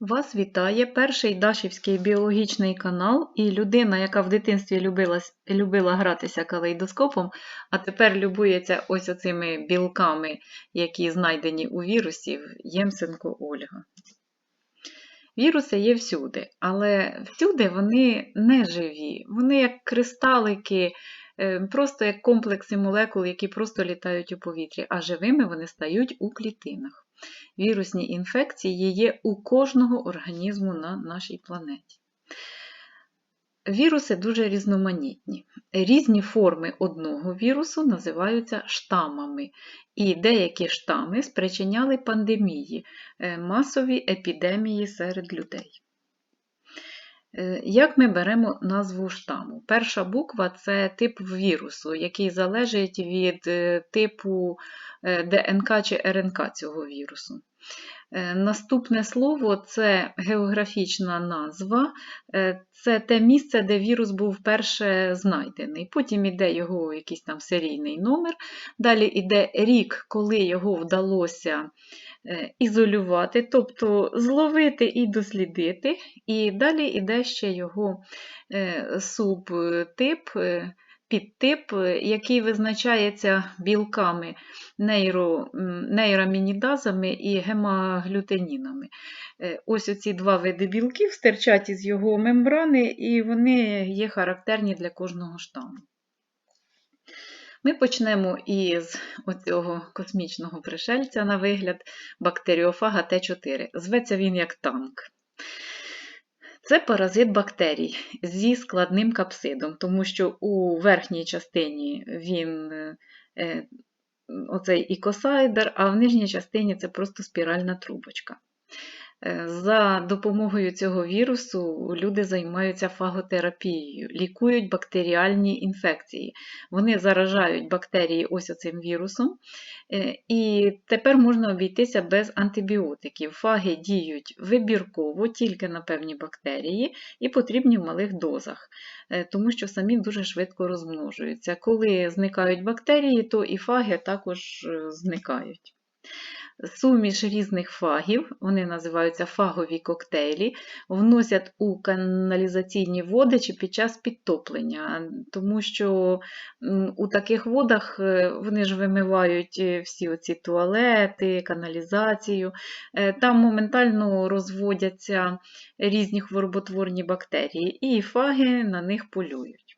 Вас вітає перший Дашівський біологічний канал і людина, яка в дитинстві любила, любила гратися калейдоскопом, а тепер любується ось оцими білками, які знайдені у вірусів, Ємсенко Ольга. Віруси є всюди, але всюди вони не живі. Вони як кристалики, е, просто як комплекси молекул, які просто літають у повітрі, а живими вони стають у клітинах. Вірусні інфекції є у кожного організму на нашій планеті. Віруси дуже різноманітні. Різні форми одного вірусу називаються штамами, і деякі штами спричиняли пандемії, е, масові епідемії серед людей. Е, Як ми беремо назву штаму? Перша буква це тип вірусу, який залежить від е, типу е, ДНК чи РНК цього вірусу. Наступне слово це географічна назва, це те місце, де вірус був вперше знайдений. Потім іде його якийсь там серійний номер, далі йде рік, коли його вдалося ізолювати, тобто зловити і дослідити, і далі йде ще його е, субтип, е, підтип, е, який визначається білками нейро, м, нейрамінідазами і гемаглютенінами. Е, Ось оці два види білків стирчать із його мембрани, і вони є характерні для кожного штаму. Ми почнемо із оцього космічного пришельця на вигляд бактеріофага Т4. Зветься він як танк. Це паразит бактерій зі складним капсидом, тому що у верхній частині він е, оцей ікосайдер, а в нижній частині це просто спіральна трубочка. Е, За допомогою цього вірусу люди займаються фаготерапією, лікують бактеріальні інфекції. Вони заражають бактерії ось оцим вірусом, е, і тепер можна обійтися без антибіотиків. Фаги діють вибірково тільки на певні бактерії і потрібні в малих дозах, е, тому що самі дуже швидко розмножуються. Коли зникають бактерії, то і фаги також зникають. Суміш різних фагів, вони називаються фагові коктейлі, вносять у каналізаційні води чи під час підтоплення, тому що у таких водах е, вони ж вимивають е, всі оці туалети, каналізацію, е, там моментально розводяться різні хвороботворні бактерії, і фаги на них полюють.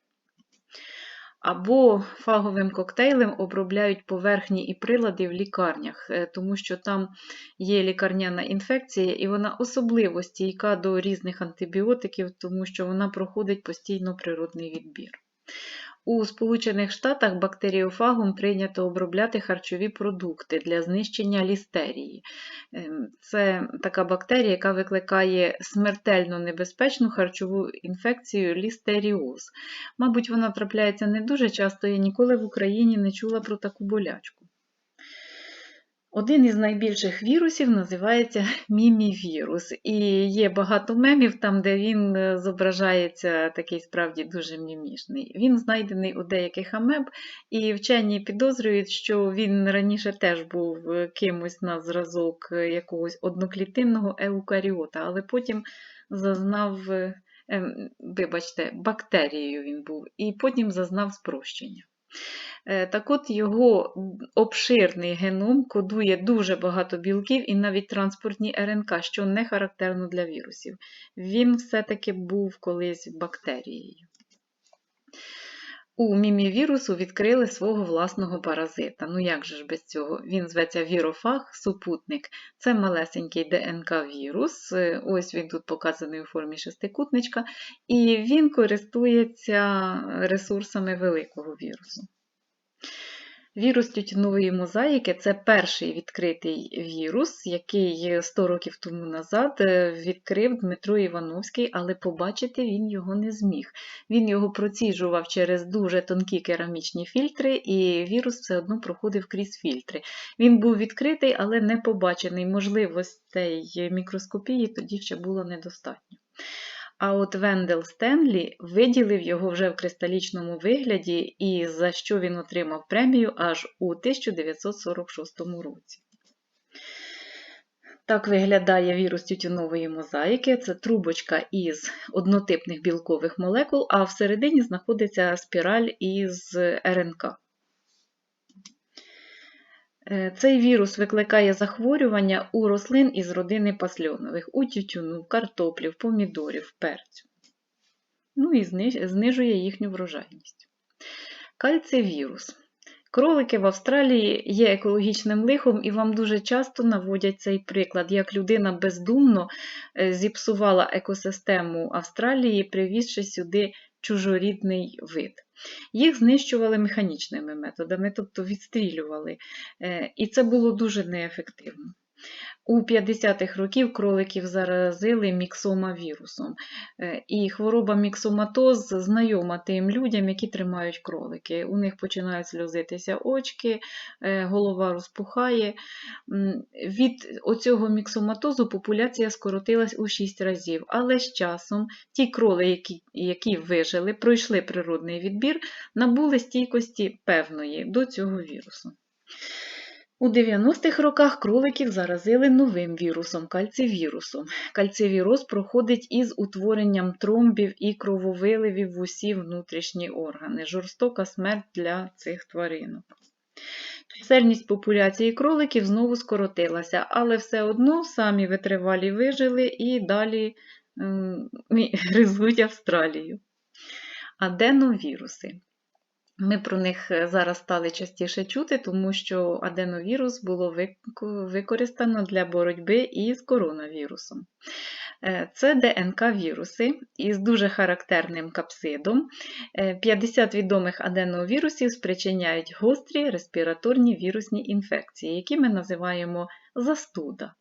Або фаговим коктейлем обробляють поверхні і прилади в лікарнях, е, тому що там є лікарняна інфекція, і вона особливо стійка до різних антибіотиків, тому що вона проходить постійно природний відбір. У Сполучених Штатах бактеріофагом прийнято обробляти харчові продукти для знищення лістерії. Ем, Це така бактерія, яка викликає смертельно небезпечну харчову інфекцію лістеріоз. Мабуть, вона трапляється не дуже часто, я ніколи в Україні не чула про таку болячку. Один із найбільших вірусів називається мімівірус. І є багато мемів там, де він е, зображається такий справді дуже мімішний. Він знайдений у деяких амеб, і вчені підозрюють, що він раніше теж був е, кимось на зразок е, якогось одноклітинного еукаріота, але потім зазнав, ем, вибачте, бактерією він був, і потім зазнав спрощення. Е, Так от його обширний геном кодує дуже багато білків і навіть транспортні РНК, що не характерно для вірусів. Він все-таки був колись бактерією. У мімівірусу відкрили свого власного паразита. Ну як же ж без цього? Він зветься вірофаг, супутник. Це малесенький ДНК-вірус. Ось він тут показаний у формі шестикутничка, і він користується ресурсами великого вірусу. Вірус тютюнової мозаїки це перший відкритий вірус, який 100 років тому назад е, відкрив Дмитро Івановський, але побачити він його не зміг. Він його проціжував через дуже тонкі керамічні фільтри, і вірус все одно проходив крізь фільтри. Він був відкритий, але не побачений. Можливостей мікроскопії тоді ще було недостатньо. А от Вендел Стенлі виділив його вже в кристалічному вигляді, і за що він отримав премію аж у 1946 році. Так виглядає вірус тютюнової мозаїки. Це трубочка із однотипних білкових молекул, а всередині знаходиться спіраль із РНК. Е, Цей вірус викликає захворювання у рослин із родини пасльонових, у тютюну, картоплів, помідорів, перцю. Ну і знижує їхню врожайність. Кальцивірус. Кролики в Австралії є екологічним лихом, і вам дуже часто наводять цей приклад, як людина бездумно е, зіпсувала екосистему Австралії, привізши сюди чужорідний вид. Їх знищували механічними методами, тобто відстрілювали, Е, і це було дуже неефективно. У 50-х років кроликів заразили міксомавірусом. Е, І хвороба міксоматоз знайома тим людям, які тримають кролики. У них починають сльозитися очки, е, голова розпухає. Від оцього міксоматозу популяція скоротилась у 6 разів, але з часом ті кроли, які, які вижили, пройшли природний відбір, набули стійкості певної до цього вірусу. У 90-х роках кроликів заразили новим вірусом кальцивірусом. Кальцивіроз проходить із утворенням тромбів і крововиливів в усі внутрішні органи. Жорстока смерть для цих тваринок. Чисельність популяції кроликів знову скоротилася, але все одно самі витривалі вижили і далі м, гризуть Австралію. Аденовіруси. Ми про них е, зараз стали частіше чути, тому що аденовірус було використано для боротьби із коронавірусом. Е, Це ДНК-віруси із дуже характерним капсидом. Е, 50 відомих аденовірусів спричиняють гострі респіраторні вірусні інфекції, які ми називаємо застуда.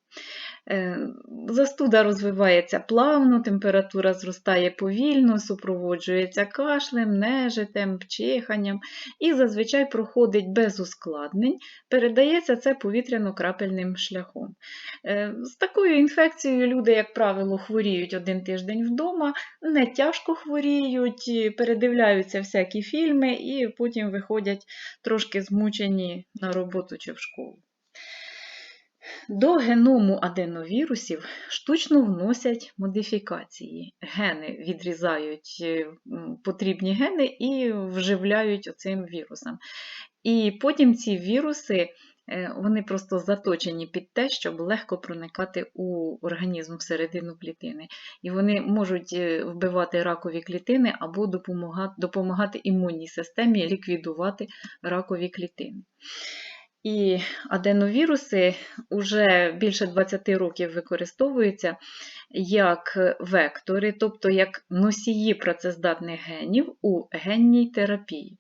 Е, Застуда розвивається плавно, температура зростає повільно, супроводжується кашлем, нежитем, чиханням і зазвичай проходить без ускладнень, передається це повітряно-крапельним шляхом. Е, З такою інфекцією люди, як правило, хворіють один тиждень вдома, не тяжко хворіють, передивляються всякі фільми і потім виходять трошки змучені на роботу чи в школу. До геному аденовірусів штучно вносять модифікації. Гени відрізають е, потрібні гени і вживляють оцим вірусам. І потім ці віруси е, вони просто заточені під те, щоб легко проникати у організм всередину клітини. І вони можуть е, вбивати ракові клітини або допомагати, допомагати імунній системі ліквідувати ракові клітини. І аденовіруси вже більше 20 років використовуються як вектори, тобто як носії працездатних генів у генній терапії.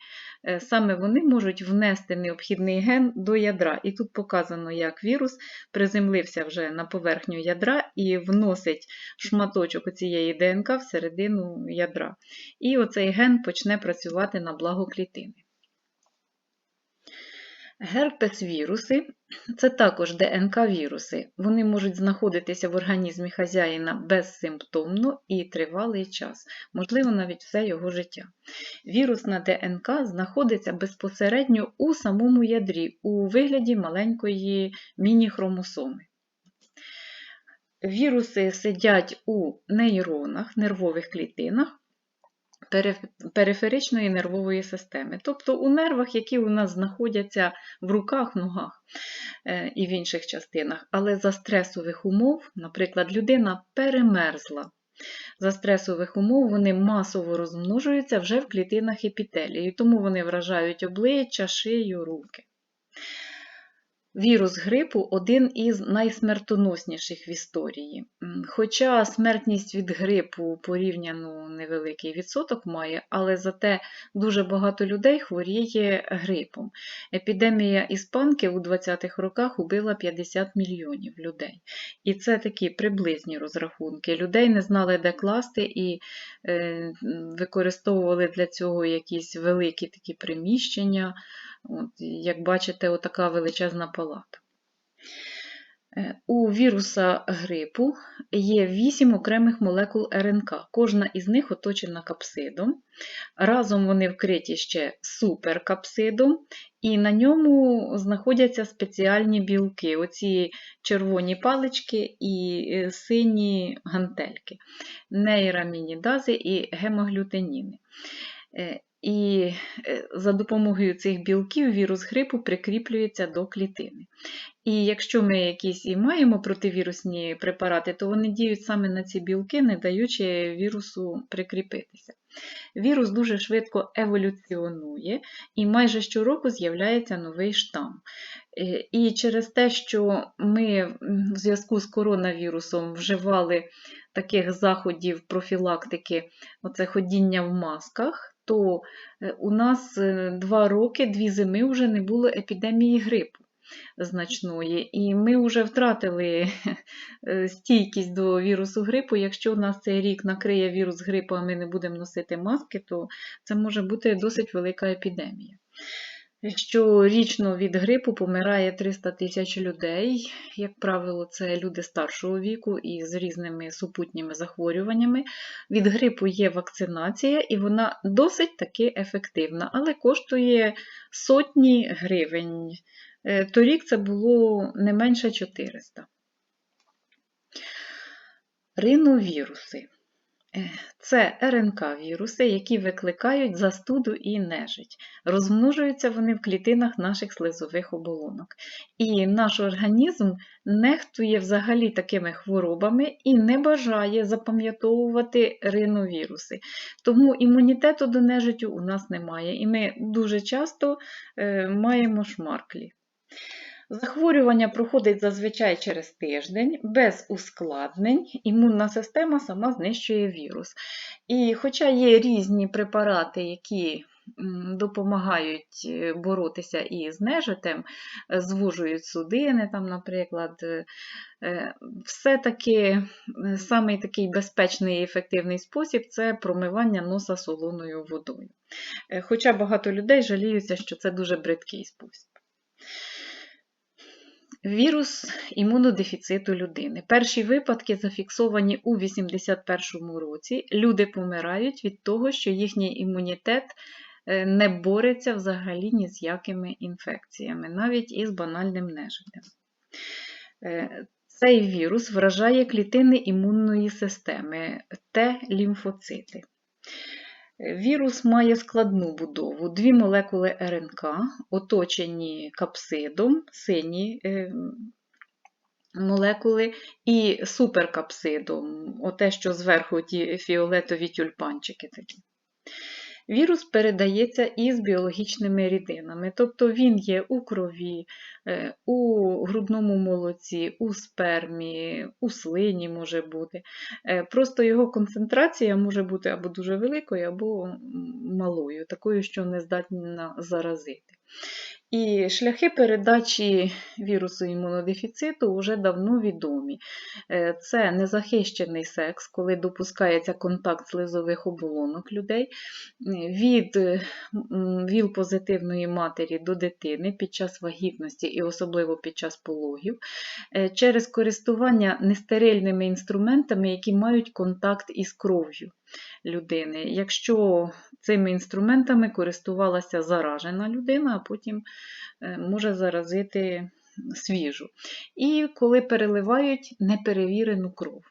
Е, Саме вони можуть внести необхідний ген до ядра. І тут показано, як вірус приземлився вже на поверхню ядра і вносить шматочок цієї ДНК всередину ядра. І оцей ген почне працювати на благо клітини. Герпес-віруси це також ДНК-віруси. Вони можуть знаходитися в організмі хазяїна безсимптомно і тривалий час, можливо, навіть все його життя. Вірусна ДНК знаходиться безпосередньо у самому ядрі, у вигляді маленької міні-хромосоми. Віруси сидять у нейронах, нервових клітинах периферичної нервової системи, тобто у нервах, які у нас знаходяться в руках, ногах е, і в інших частинах. Але за стресових умов, наприклад, людина перемерзла. За стресових умов вони масово розмножуються вже в клітинах епітелії, тому вони вражають обличчя, шию, руки. Вірус грипу один із найсмертоносніших в історії. Хоча смертність від грипу порівняно невеликий відсоток має, але зате дуже багато людей хворіє грипом. Епідемія іспанки у 20-х роках убила 50 мільйонів людей. І це такі приблизні розрахунки. Людей не знали, де класти, і використовували для цього якісь великі такі приміщення. От, як бачите, отака величезна палата. Е, У віруса грипу є 8 окремих молекул РНК. Кожна із них оточена капсидом. Разом вони вкриті ще суперкапсидом, і на ньому знаходяться спеціальні білки, оці червоні палички і е, сині гантельки, нейрамінідази і гемоглютеніни. І е, за допомогою цих білків вірус грипу прикріплюється до клітини. І якщо ми якісь і маємо противірусні препарати, то вони діють саме на ці білки, не даючи вірусу прикріпитися. Вірус дуже швидко еволюціонує і майже щороку з'являється новий штам. Е, І через те, що ми в зв'язку з коронавірусом вживали таких заходів профілактики, оце ходіння в масках, то е, у нас е, два роки, дві зими вже не було епідемії грипу значної, і ми вже втратили е, стійкість до вірусу грипу. Якщо у нас цей рік накриє вірус грипу, а ми не будемо носити маски, то це може бути досить велика епідемія. Щорічно від грипу помирає 300 тисяч людей. Як правило, це люди старшого віку і з різними супутніми захворюваннями. Від грипу є вакцинація, і вона досить таки ефективна, але коштує сотні гривень. Е, Торік це було не менше 400. Риновіруси. Це РНК-віруси, які викликають застуду і нежить. Розмножуються вони в клітинах наших слизових оболонок. І наш організм нехтує взагалі такими хворобами і не бажає запам'ятовувати риновіруси. Тому імунітету до нежиттю у нас немає, і ми дуже часто е, маємо шмарклі. Захворювання проходить зазвичай через тиждень, без ускладнень, імунна система сама знищує вірус. І хоча є різні препарати, які допомагають е, боротися із нежитем, е, звужують судини, там, наприклад, е, все-таки самий такий безпечний і ефективний спосіб це промивання носа солоною водою. Хоча багато людей жаліються, що це дуже бридкий спосіб. Вірус імунодефіциту людини. Перші випадки зафіксовані у 81-му році. Люди помирають від того, що їхній імунітет е, не бореться взагалі ні з якими інфекціями, навіть із банальним нежиттям. Е, Цей вірус вражає клітини імунної системи Т-лімфоцити. Вірус має складну будову. Дві молекули РНК, оточені капсидом, сині е, молекули, і суперкапсидом, оте, що зверху ті фіолетові тюльпанчики такі. Вірус передається із біологічними рідинами, тобто він є у крові, е, у грудному молоці, у спермі, у слині може бути. Е, Просто його концентрація може бути або дуже великою, або малою, такою, що не здатна заразити. І шляхи передачі вірусу імунодефіциту вже давно відомі. Е, Це незахищений секс, коли допускається контакт слизових оболонок людей, від е, ВІЛ-позитивної матері до дитини під час вагітності і особливо під час пологів, е, через користування нестерильними інструментами, які мають контакт із кров'ю людини. Якщо цими інструментами користувалася заражена людина, а потім е, може заразити свіжу. І коли переливають неперевірену кров.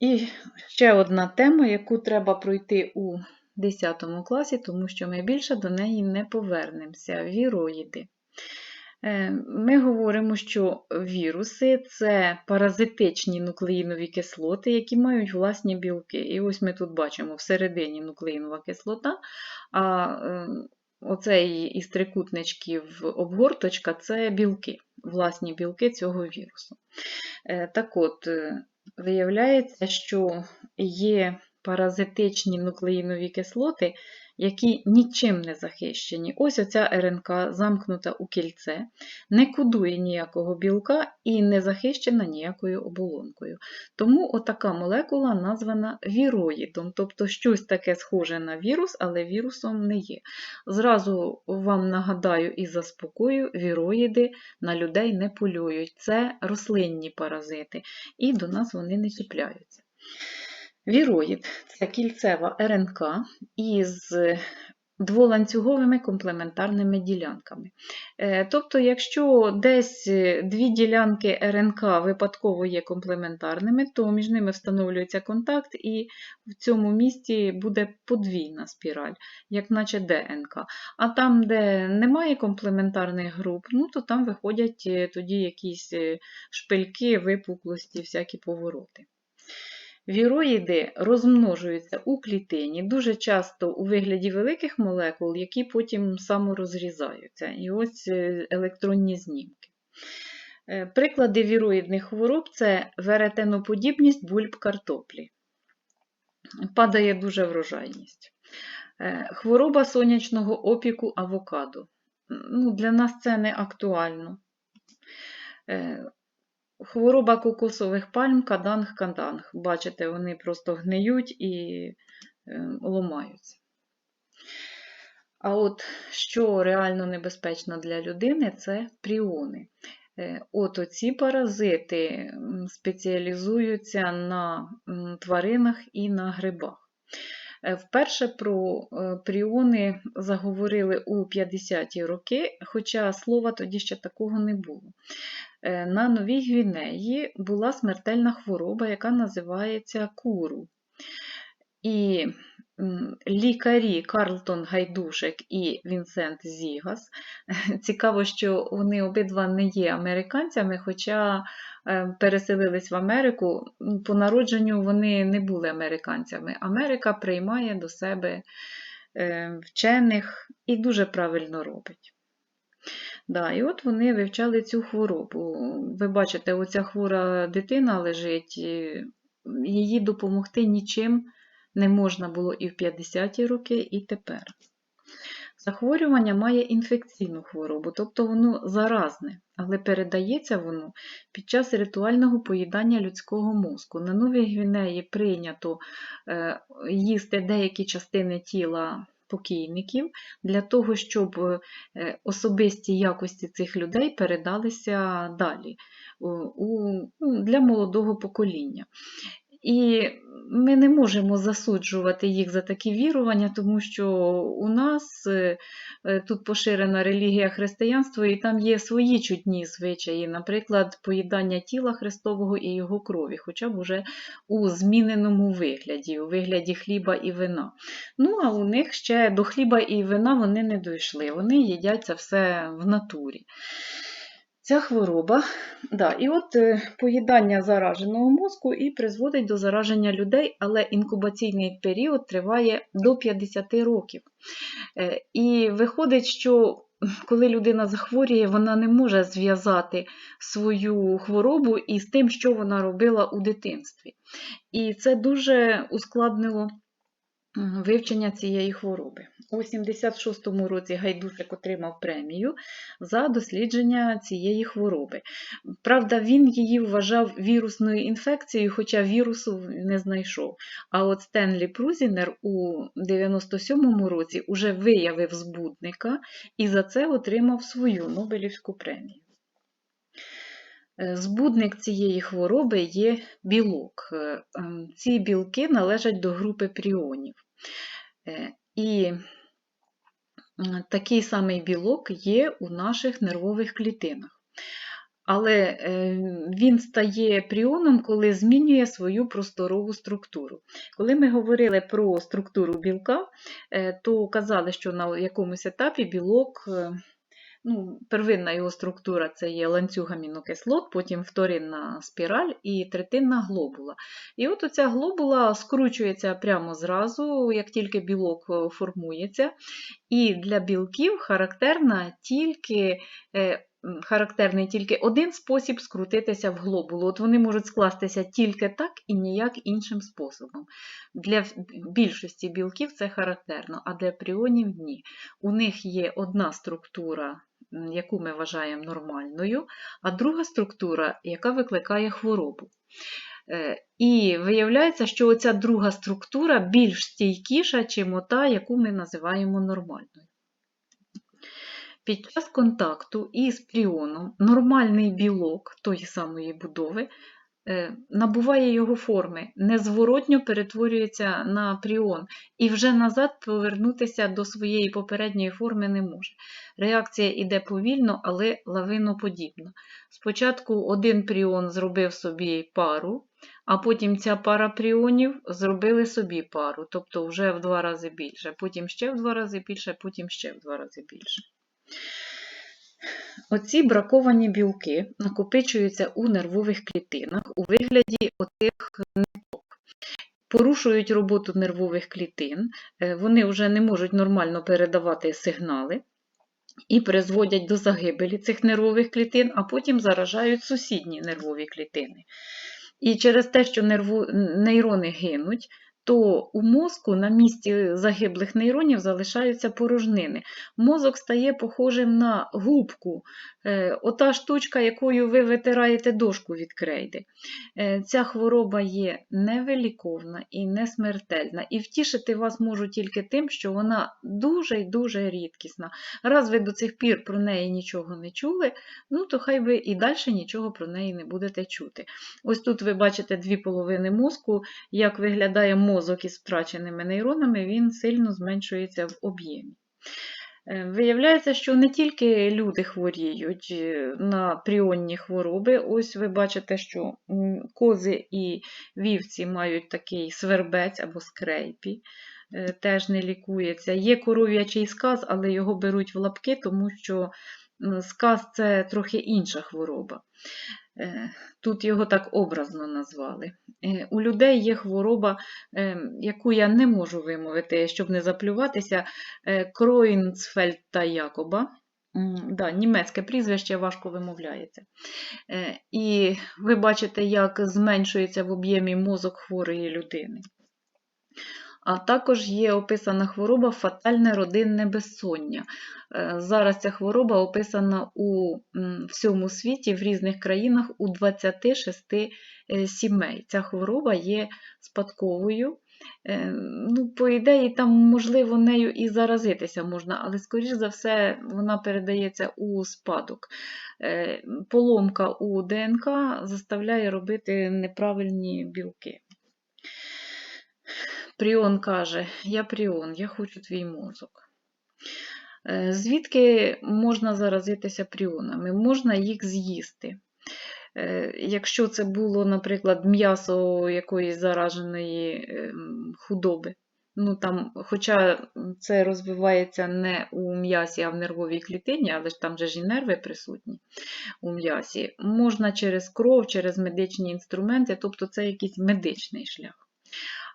І ще одна тема, яку треба пройти у 10 класі, тому що ми більше до неї не повернемося. Віроїди. Е, Ми говоримо, що віруси це паразитичні нуклеїнові кислоти, які мають власні білки. І ось ми тут бачимо всередині нуклеїнова кислота, а е, оцей із трикутничків обгорточка це білки, власні білки цього вірусу. Е, Так от, виявляється, що є паразитичні нуклеїнові кислоти, які нічим не захищені. Ось оця РНК замкнута у кільце, не кодує ніякого білка і не захищена ніякою оболонкою. Тому отака молекула названа віроїдом, тобто щось таке схоже на вірус, але вірусом не є. Зразу вам нагадаю і заспокою, віроїди на людей не полюють. Це рослинні паразити, і до нас вони не чіпляються. Віроїд це кільцева РНК із дволанцюговими комплементарними ділянками. Е, Тобто, якщо десь дві ділянки РНК випадково є комплементарними, то між ними встановлюється контакт, і в цьому місці буде подвійна спіраль, як наче ДНК. А там, де немає комплементарних груп, ну, то там виходять е, тоді якісь е, шпильки, випуклості, всякі повороти. Віроїди розмножуються у клітині, дуже часто у вигляді великих молекул, які потім саморозрізаються. І ось е, електронні знімки. Е, Приклади віроїдних хвороб це веретеноподібність бульб картоплі. Падає дуже врожайність. Е, Хвороба сонячного опіку авокадо. Ну, Для нас це не актуально. Хвороба кокосових пальм, каданг-каданг. Бачите, вони просто гниють і е, ламаються. А от що реально небезпечно для людини, це пріони. Е, От оці паразити спеціалізуються на тваринах і на грибах. Е, Вперше про пріони заговорили у 50-ті роки, хоча слова тоді ще такого не було. Е, На Новій Гвінеї була смертельна хвороба, яка називається куру. І лікарі Карлтон Гайдушек і Вінсент Зігас. Цікаво, що вони обидва не є американцями, хоча е, переселились в Америку. По народженню вони не були американцями. Америка приймає до себе е, вчених і дуже правильно робить. Да, і от вони вивчали цю хворобу. Ви бачите, оця хвора дитина лежить, її допомогти нічим не можна було і в 50-ті роки, і тепер. Захворювання має інфекційну хворобу, тобто воно заразне, але передається воно під час ритуального поїдання людського мозку. На Новій Гвінеї прийнято е, їсти деякі частини тіла покійників для того, щоб е, особисті якості цих людей передалися далі ну, для молодого покоління. І ми не можемо засуджувати їх за такі вірування, тому що у нас е, е, тут поширена релігія християнства, і там є свої чудні звичаї, наприклад, поїдання тіла Христового і його крові, хоча б уже у зміненому вигляді, у вигляді хліба і вина. Ну, а у них ще до хліба і вина вони не дійшли, вони їдять це все в натурі. Ця хвороба, да, і от е, поїдання зараженого мозку і призводить до зараження людей, але інкубаційний період триває до 50 років. Е, І виходить, що коли людина захворює, вона не може зв'язати свою хворобу із тим, що вона робила у дитинстві. І це дуже ускладнило вивчення цієї хвороби. У 76-му році Гайдушек отримав премію за дослідження цієї хвороби. Правда, він її вважав вірусною інфекцією, хоча вірусу не знайшов. А от Стенлі Прузінер у 97-му році уже виявив збудника і за це отримав свою Нобелівську премію. Е, Збудник цієї хвороби є білок. Е, ем, Ці білки належать до групи пріонів. Е, І такий самий білок є у наших нервових клітинах. Але він стає пріоном, коли змінює свою просторову структуру. Коли ми говорили про структуру білка, то казали, що на якомусь етапі білок, ну, первинна його структура це є ланцюг амінокислот, потім вторинна спіраль і третинна глобула. І от оця глобула скручується прямо зразу, як тільки білок е, формується. І для білків характерна тільки е, характерний тільки один спосіб скрутитися в глобулу. От вони можуть скластися тільки так і ніяк іншим способом. Для більшості білків це характерно, а для пріонів ні. У них є одна структура, яку ми вважаємо нормальною, а друга структура, яка викликає хворобу. Е, І виявляється, що оця друга структура більш стійкіша, чим та, яку ми називаємо нормальною. Під час контакту із пріоном нормальний білок тої самої будови набуває його форми, незворотньо перетворюється на пріон і вже назад повернутися до своєї попередньої форми не може. Реакція йде повільно, але лавиноподібно. Спочатку один пріон зробив собі пару, а потім ця пара пріонів зробили собі пару, тобто вже в два рази більше, потім ще в два рази більше, потім ще в два рази більше. Оці браковані білки накопичуються у нервових клітинах у вигляді оцих ниток. Порушують роботу нервових клітин, е, вони вже не можуть нормально передавати сигнали і призводять до загибелі цих нервових клітин, а потім заражають сусідні нервові клітини. І через те, що нейрони гинуть, то у мозку на місці загиблих нейронів залишаються порожнини. Мозок стає похожим на губку, е, ота штучка, якою ви витираєте дошку від крейди. Е, Ця хвороба є невиліковна і не смертельна, і втішити вас можу тільки тим, що вона дуже й дуже рідкісна. Раз ви до цих пір про неї нічого не чули, ну то хай ви і далі нічого про неї не будете чути. Ось тут ви бачите дві половини мозку, як виглядає мозок із втраченими нейронами, він сильно зменшується в об'ємі. Е, Виявляється, що не тільки люди хворіють е, на пріонні хвороби. Ось ви бачите, що кози і вівці мають такий свербець або скрейпі, е, теж не лікується. Є коров'ячий сказ, але його беруть в лапки, тому що сказ це трохи інша хвороба. Е, Тут його так образно назвали. Е, У людей є хвороба, е, яку я не можу вимовити, щоб не заплюватися, е, Якоба. Да, німецьке прізвище важко вимовляється. І ви бачите, як зменшується в об'ємі мозок хворої людини. А також є описана хвороба фатальне родинне безсоння. Е, Зараз ця хвороба описана у всьому світі, в різних країнах у 26 е, сімей. Ця хвороба є спадковою. Е, Ну, по ідеї, там, можливо, нею і заразитися можна, але, скоріш за все, вона передається у спадок. Поломка у ДНК заставляє робити неправильні білки. Пріон каже: Я Пріон, я хочу твій мозок. Е, Звідки можна заразитися пріонами? Можна їх з'їсти. Е, Якщо це було, наприклад, м'ясо якоїсь зараженої ем, худоби. Ну, там, хоча це розвивається не у м'ясі, а в нервовій клітині, але ж там же ж і нерви присутні у м'ясі. Можна через кров, через медичні інструменти, тобто це якийсь медичний шлях.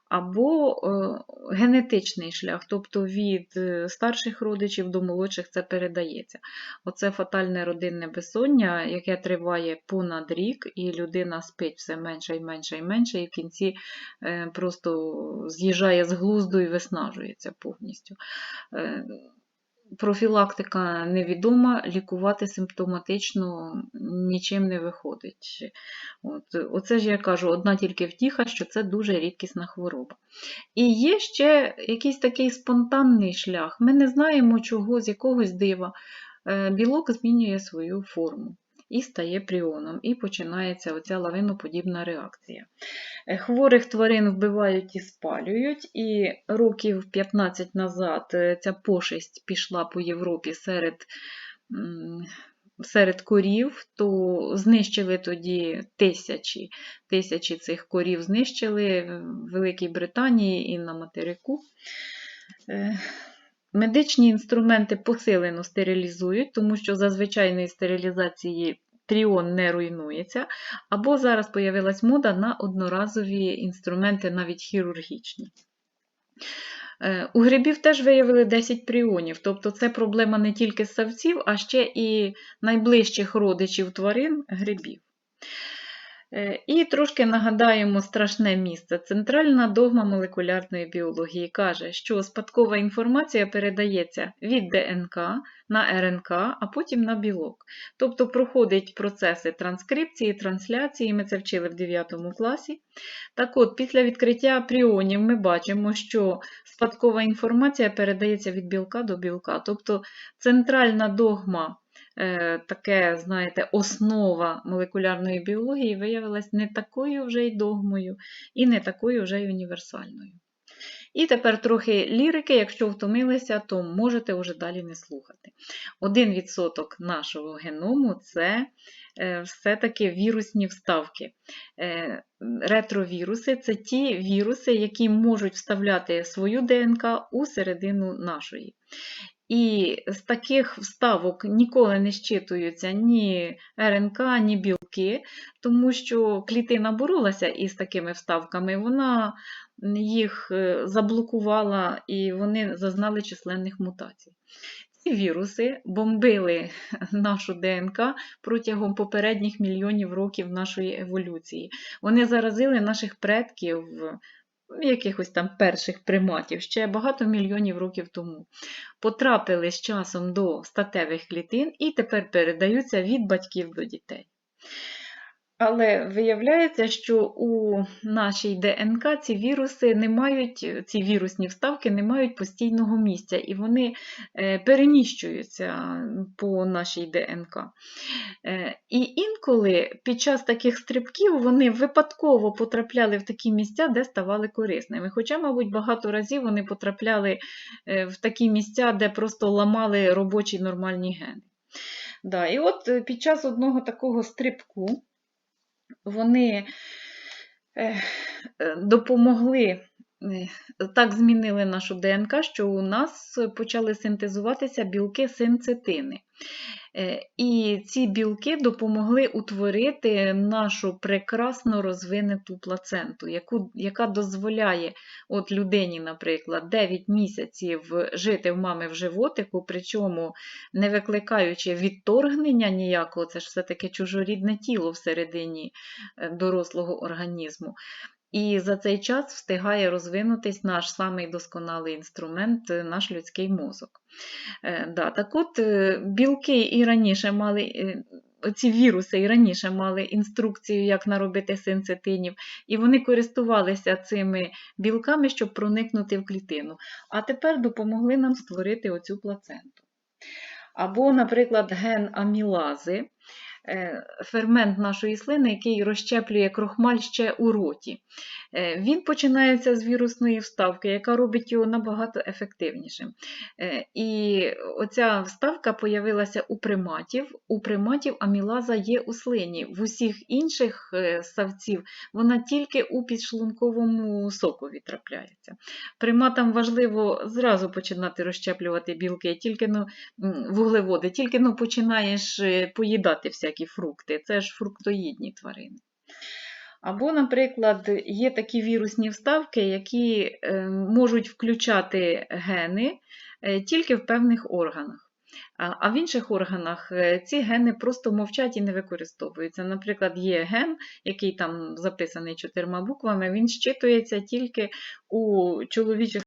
Або е, генетичний шлях, тобто від е, старших родичів до молодших це передається. Оце фатальне родинне безсоння, яке триває понад рік, і людина спить все менше і менше і менше, і в кінці е, просто з'їжджає з глузду і виснажується повністю. Профілактика невідома, лікувати симптоматично нічим не виходить. От, Оце ж я кажу, одна тільки втіха, що це дуже рідкісна хвороба. І є ще якийсь такий спонтанний шлях. Ми не знаємо, чого з якогось дива е, білок змінює свою форму і стає пріоном, і починається оця лавиноподібна реакція. Е, Хворих тварин вбивають і спалюють, і років 15 назад е, ця пошесть пішла по Європі серед серед корів, то знищили тоді тисячі, тисячі цих корів знищили в Великій Британії і на материку. Медичні інструменти посилено стерилізують, тому що за звичайної стерилізації тріон не руйнується, або зараз появилась мода на одноразові інструменти, навіть хірургічні. Е, У грибів теж виявили 10 пріонів, тобто це проблема не тільки ссавців, а ще і найближчих родичів тварин грибів. Е, І трошки нагадаємо страшне місце. Центральна догма молекулярної біології каже, що спадкова інформація передається від ДНК на РНК, а потім на білок. Тобто проходять процеси транскрипції, трансляції, ми це вчили в 9 класі. Так от, після відкриття пріонів ми бачимо, що спадкова інформація передається від білка до білка. Тобто центральна догма таке, знаєте, основа молекулярної біології виявилась не такою вже й догмою і не такою вже й універсальною. І тепер трохи лірики, якщо втомилися, то можете вже далі не слухати. 1% нашого геному це е, все-таки вірусні вставки. Е, Ретровіруси це ті віруси, які можуть вставляти свою ДНК у середину нашої. І з таких вставок ніколи не щитуються ні РНК, ні білки, тому що клітина боролася із такими вставками, вона їх е, заблокувала і вони зазнали численних мутацій. Ці віруси бомбили нашу ДНК протягом попередніх мільйонів років нашої еволюції. Вони заразили наших предків якихось там перших приматів ще багато мільйонів років тому. Потрапили з часом до статевих клітин і тепер передаються від батьків до дітей. Але виявляється, що у нашій ДНК ці віруси не мають, ці вірусні вставки не мають постійного місця, і вони е, переміщуються по нашій ДНК. Е, І інколи під час таких стрибків вони випадково потрапляли в такі місця, де ставали корисними. Хоча, мабуть, багато разів вони потрапляли е, в такі місця, де просто ламали робочі нормальні гени. Да, І от під час одного такого стрибку вони е, допомогли, так змінили нашу ДНК, що у нас почали синтезуватися білки синцетини. Е, І ці білки допомогли утворити нашу прекрасно розвинуту плаценту, яку, яка дозволяє от людині, наприклад, 9 місяців жити в мами в животику, причому не викликаючи відторгнення ніякого, це ж все-таки чужорідне тіло всередині е, дорослого організму. І за цей час встигає розвинутись наш самий досконалий інструмент, е, наш людський мозок. Е, да, Так от е, білки і раніше мали. Ці віруси і раніше мали інструкцію, як наробити синцетинів, і вони користувалися цими білками, щоб проникнути в клітину. А тепер допомогли нам створити оцю плаценту. Або, наприклад, ген амілази, фермент нашої слини, який розщеплює крохмаль ще у роті. Е, Він починається з вірусної вставки, яка робить його набагато ефективнішим. Е, І оця вставка появилася у приматів. У приматів амілаза є у слині. В усіх інших е, ссавців вона тільки у підшлунковому сокові трапляється. Приматам важливо зразу починати розщеплювати білки, тільки ну, вуглеводи, тільки ну, починаєш е, поїдати всякі фрукти. Це ж фруктоїдні тварини. Або, наприклад, є такі вірусні вставки, які е, можуть включати гени е, тільки в певних органах. А а в інших органах е, ці гени просто мовчать і не використовуються. Наприклад, є ген, який там записаний чотирма буквами, він щитується тільки у чоловічих